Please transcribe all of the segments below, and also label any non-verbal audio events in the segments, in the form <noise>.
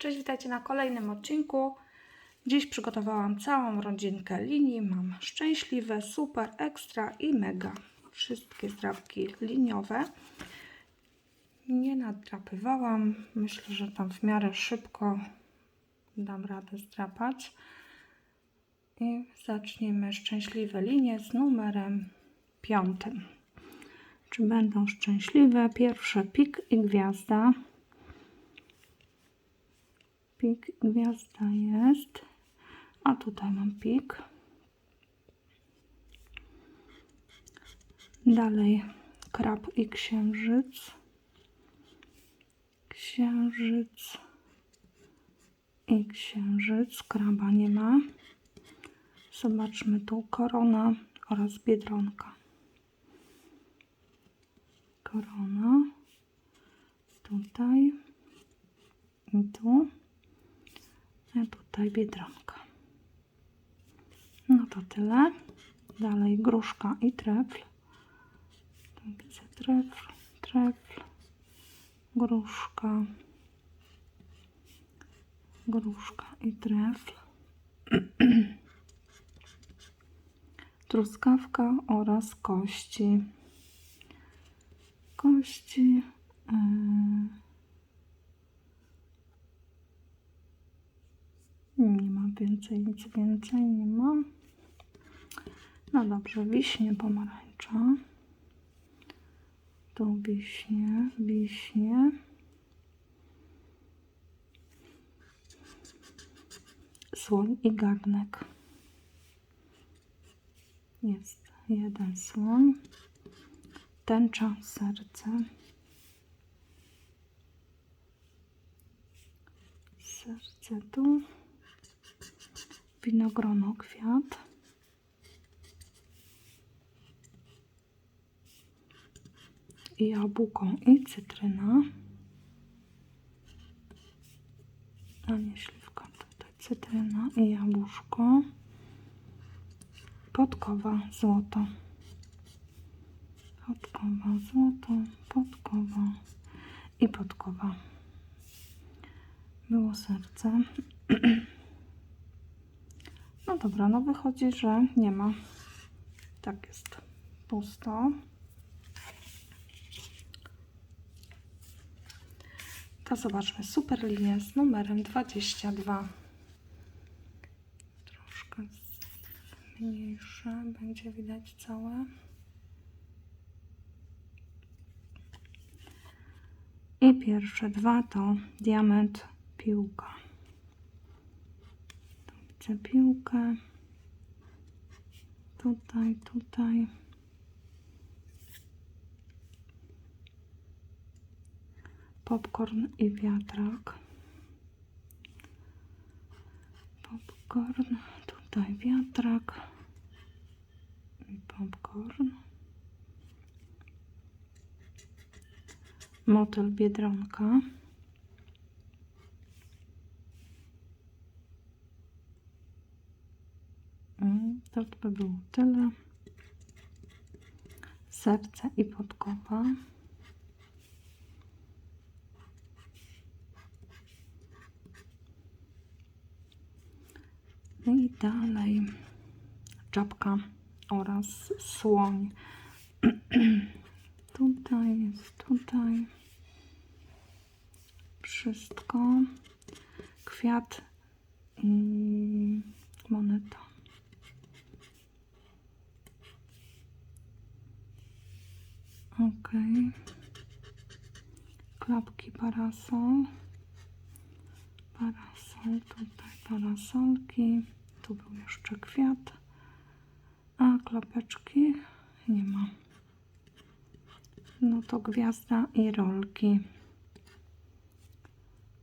Cześć, witajcie na kolejnym odcinku. Dziś przygotowałam całą rodzinkę linii. Mam szczęśliwe, super, ekstra i mega. Wszystkie zdrapki liniowe. Nie nadrapywałam. Myślę, że tam w miarę szybko dam radę zdrapać. I zaczniemy szczęśliwe linie z numerem piątym. Czy będą szczęśliwe? Pierwsze pik i gwiazda. Pik gwiazda jest. A tutaj mam pik. Dalej krab i księżyc. Księżyc i księżyc. Kraba nie ma. Zobaczmy tu korona oraz biedronka. Korona. Tutaj. I tu. Tutaj biedronka. No to tyle. Dalej gruszka i trefl. Tu widzę trefl, trefl, gruszka, gruszka i trefl. <clears throat> Truskawka oraz kości. Kości. Yy... Nie ma więcej, nic więcej nie ma. No dobrze, wiśnie pomarańcza. Tu wiśnie, wiśnie. Słoń i garnek. Jest jeden słoń. Tęcza, serce. Serce tu winogrono kwiat. I jabłko i cytryna. A nie śliwka, tutaj cytryna i jabłuszko. Podkowa złoto. Podkowa złoto, podkowa i podkowa. Było serce. <clears throat> No dobra, no wychodzi, że nie ma. Tak jest pusto. To zobaczmy super linię z numerem 22. Troszkę mniejsze, będzie widać całe. I pierwsze dwa to diament, piłka. Chcę piłkę. Tutaj, tutaj. Popcorn i wiatrak. Popcorn, tutaj wiatrak i popcorn. Motyl biedronka. Mm, To by było tyle. Serce i podkowa. I dalej czapka oraz słoń. <clears throat> tutaj jest, tutaj. Wszystko. Kwiat i moneta. Ok. Klapki parasol. Parasol, tutaj parasolki. Tu był jeszcze kwiat. A klapeczki nie ma. No to gwiazda i rolki.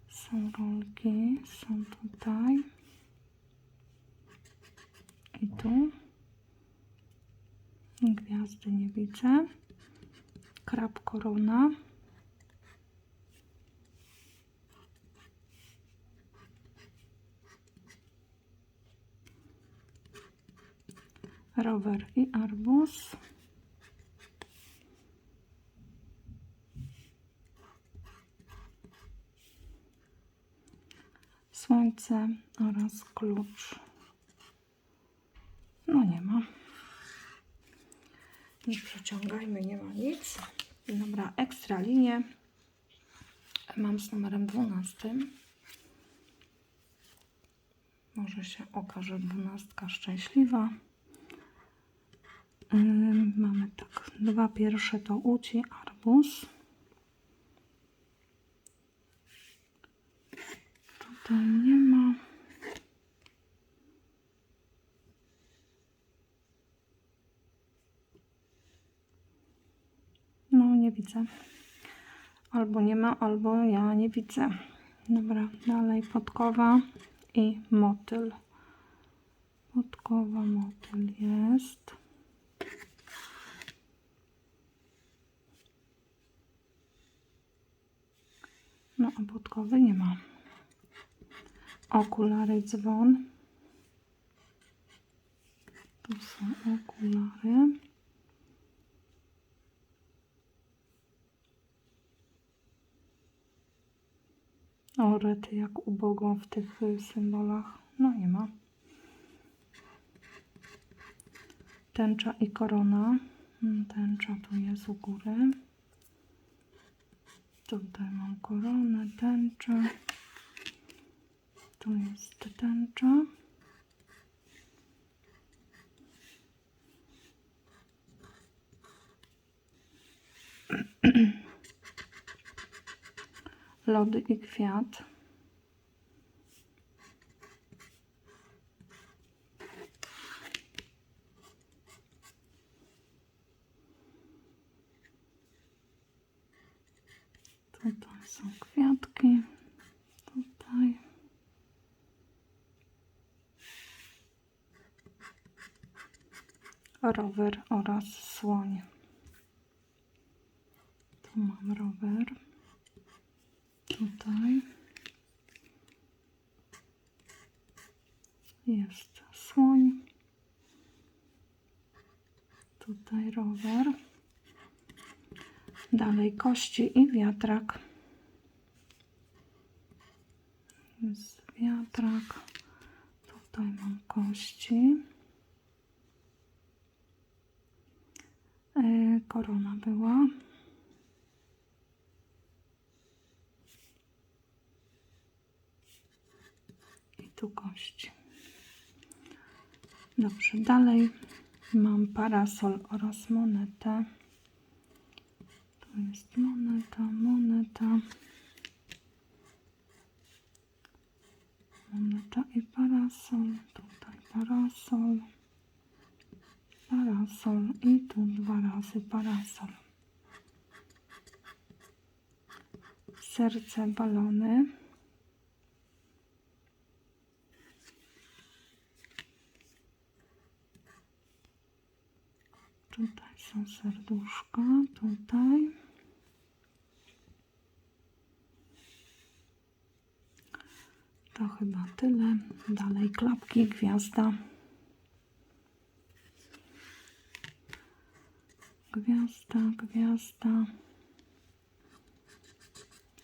Są rolki, są tutaj. I tu. Gwiazdy nie widzę krab korona. Rower i arbuz. słońce oraz klucz. No nie ma. Nie przeciągajmy, nie ma nic. Dobra, ekstra linię. Mam z numerem 12. Może się okaże dwunastka szczęśliwa. Ym, mamy tak, dwa pierwsze to uci, arbuz. Tutaj nie ma. No, nie widzę. Albo nie ma, albo ja nie widzę. Dobra, dalej podkowa i motyl. Podkowa, motyl jest. No, a podkowy nie ma. Okulary dzwon. Tu są okulary. O, rety jak ubogo w tych y, symbolach. No nie ma. Tęcza i korona. Mm, Tęcza tu jest u góry. Tutaj mam koronę, tęczę. Tu jest tęcza. Lody i kwiat. Tutaj są kwiatki. Tutaj. Rower oraz słoń. Tu mam rower. Tutaj jest słoń. Tutaj rower. Dalej kości i wiatrak. Jest wiatrak. Tutaj mam kości. E, Korona była. I tu kości. Dobrze, dalej mam parasol oraz monetę. Tu jest moneta, moneta. Moneta i parasol. Tutaj parasol. Parasol i tu dwa razy parasol. Serce, balony. Tutaj są serduszka, tutaj. To chyba tyle. Dalej klapki, gwiazda. Gwiazda, gwiazda.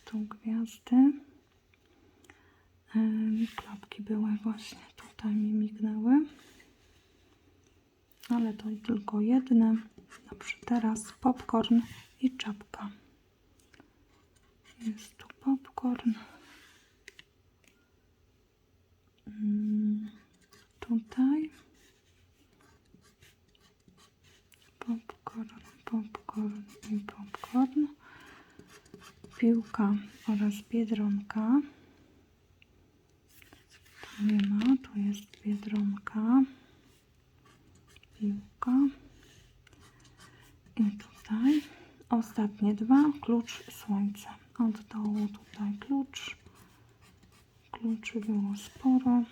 Tu gwiazdy. Klapki były właśnie tutaj mi mignęły. Ale to tylko jedne. Dobrze, teraz popcorn i czapka. Jest tu popcorn. Mm, Tutaj. Popcorn, popcorn i popcorn. Piłka oraz biedronka. Tu nie ma, tu jest biedronka. Piłka. I tutaj ostatnie dwa, klucz słońce. Od dołu tutaj klucz. Kluczy było sporo.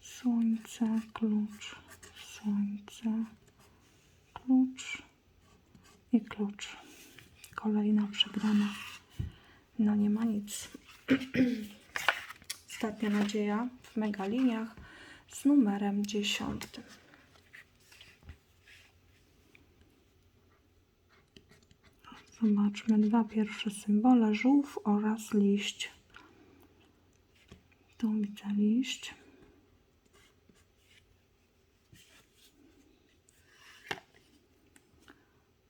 Słońce, klucz, słońce, klucz i klucz. Kolejna przegrana. No nie ma nic. <clears throat> Ostatnia nadzieja w megaliniach z numerem 10. Zobaczmy dwa pierwsze symbole, żółw oraz liść. Tu widzę liść.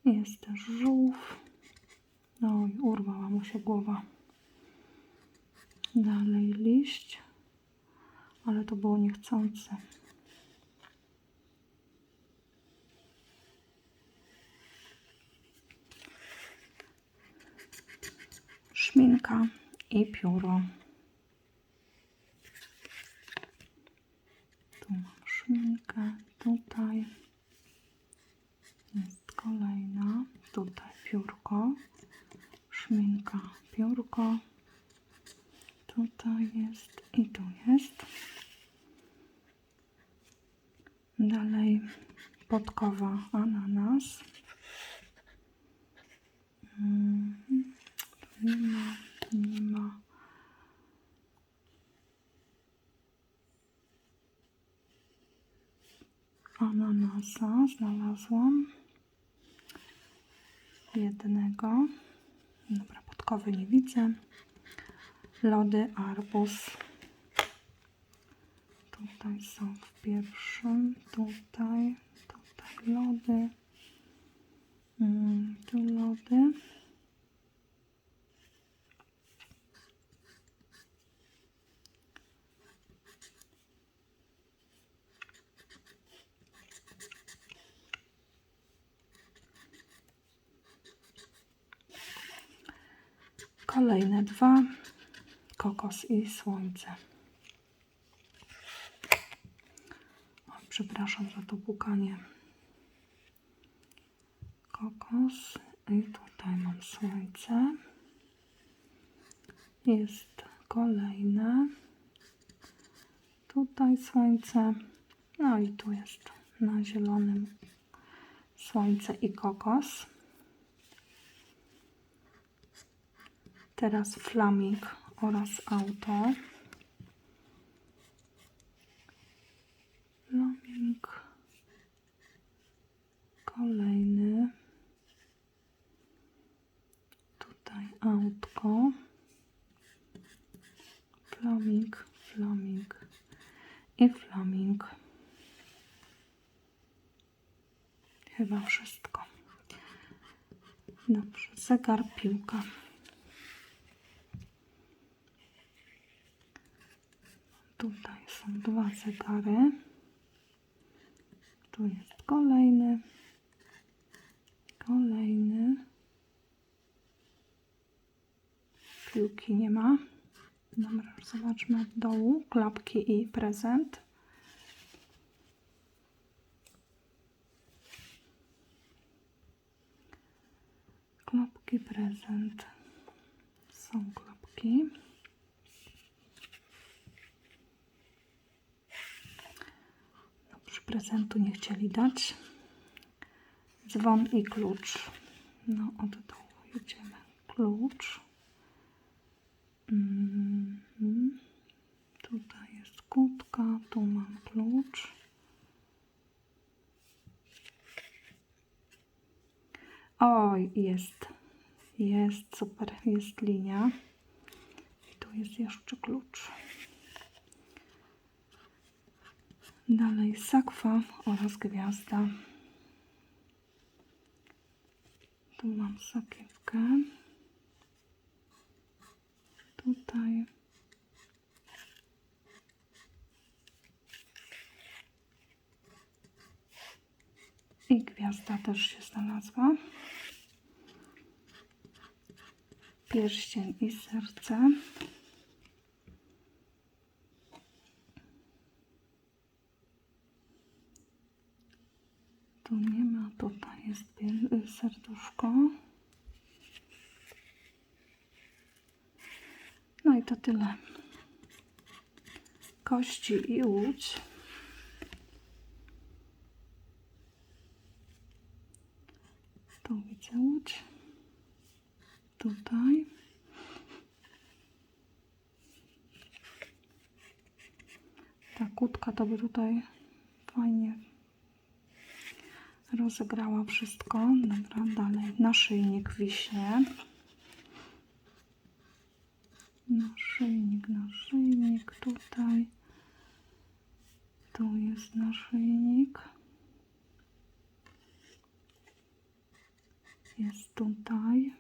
Jest też żółw. Oj, urwała mu się głowa. Dalej liść. Ale to było niechcące. I pióro. Tu mam szminkę, tutaj jest kolejna, tutaj piórko, szminka, piórko, tutaj jest i tu jest. Dalej podkowa ananas. Mhm. Tu nie ma, nie ma. Ananasa znalazłam. Jednego. Dobra, podkowy nie widzę. Lody, arbuz. Tutaj są w pierwszym. Tutaj, tutaj lody. Mm, tu lody. Kolejne dwa. Kokos i słońce. O, przepraszam za to pukanie. Kokos i tutaj mam słońce. Jest kolejne. Tutaj słońce. No i tu jest na zielonym słońce i kokos. Teraz flaming oraz auto. Flaming. Kolejny. Tutaj autko. Flaming, flaming i flaming. Chyba wszystko. Dobrze, zegar, piłka. Tutaj są dwa zegary. Tu jest kolejny. Kolejny. Piłki nie ma. Dobra, zobaczmy od dołu. Klapki i prezent. Klapki, prezent. Są klapki. Dobrze, prezentu nie chcieli dać. Dzwon i klucz. No, od dołu jedziemy. Klucz. Mhm. Tutaj jest kutka, tu mam klucz. Oj, jest. Jest, super, jest linia. I tu jest jeszcze klucz. Dalej sakwa oraz gwiazda. Tu mam sakiewkę. Tutaj. I gwiazda też się znalazła. Pierścień i serce. Tu nie ma, tutaj jest serduszko. No i to tyle. Kości i łódź. Tu widzę łódź. Tutaj. Ta kutka to by tutaj fajnie rozegrała wszystko. Dobra, dalej naszyjnik wiśnie. Naszyjnik, naszyjnik tutaj. Tu jest naszyjnik. Jest tutaj.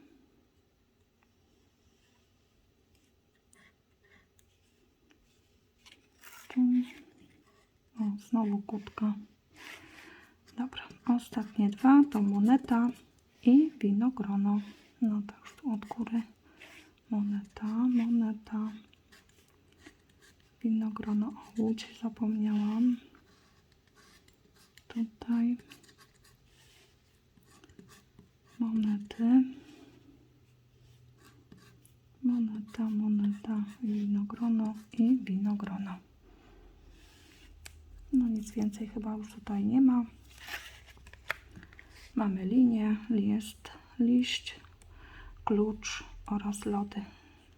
O, znowu kutka. Dobra, ostatnie dwa to moneta i winogrono. No to już tu od góry. Moneta, moneta. Winogrono. O, łódź zapomniałam. Tutaj. Monety. Moneta, moneta, winogrono i winogrono. No nic więcej chyba już tutaj nie ma. Mamy linię, jest liść, klucz oraz lody.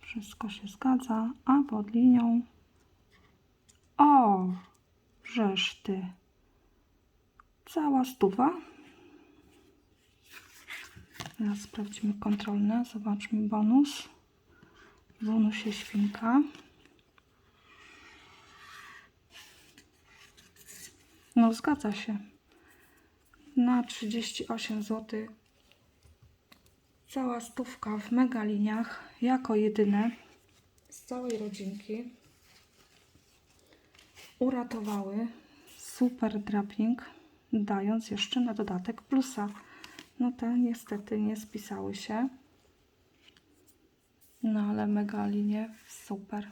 Wszystko się zgadza, a pod linią o, żeż ty. Cała stuwa. Teraz sprawdźmy kontrolne. Zobaczmy bonus. W bonusie świnka. No zgadza się. Na 38 zł. Cała stówka w mega liniach. Jako jedyne z całej rodzinki uratowały super draping, dając jeszcze na dodatek plusa. No te niestety nie spisały się. No ale mega linie super.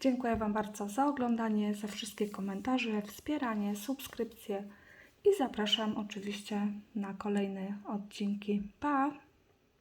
Dziękuję Wam bardzo za oglądanie, za wszystkie komentarze, wspieranie, subskrypcje i zapraszam oczywiście na kolejne odcinki. Pa!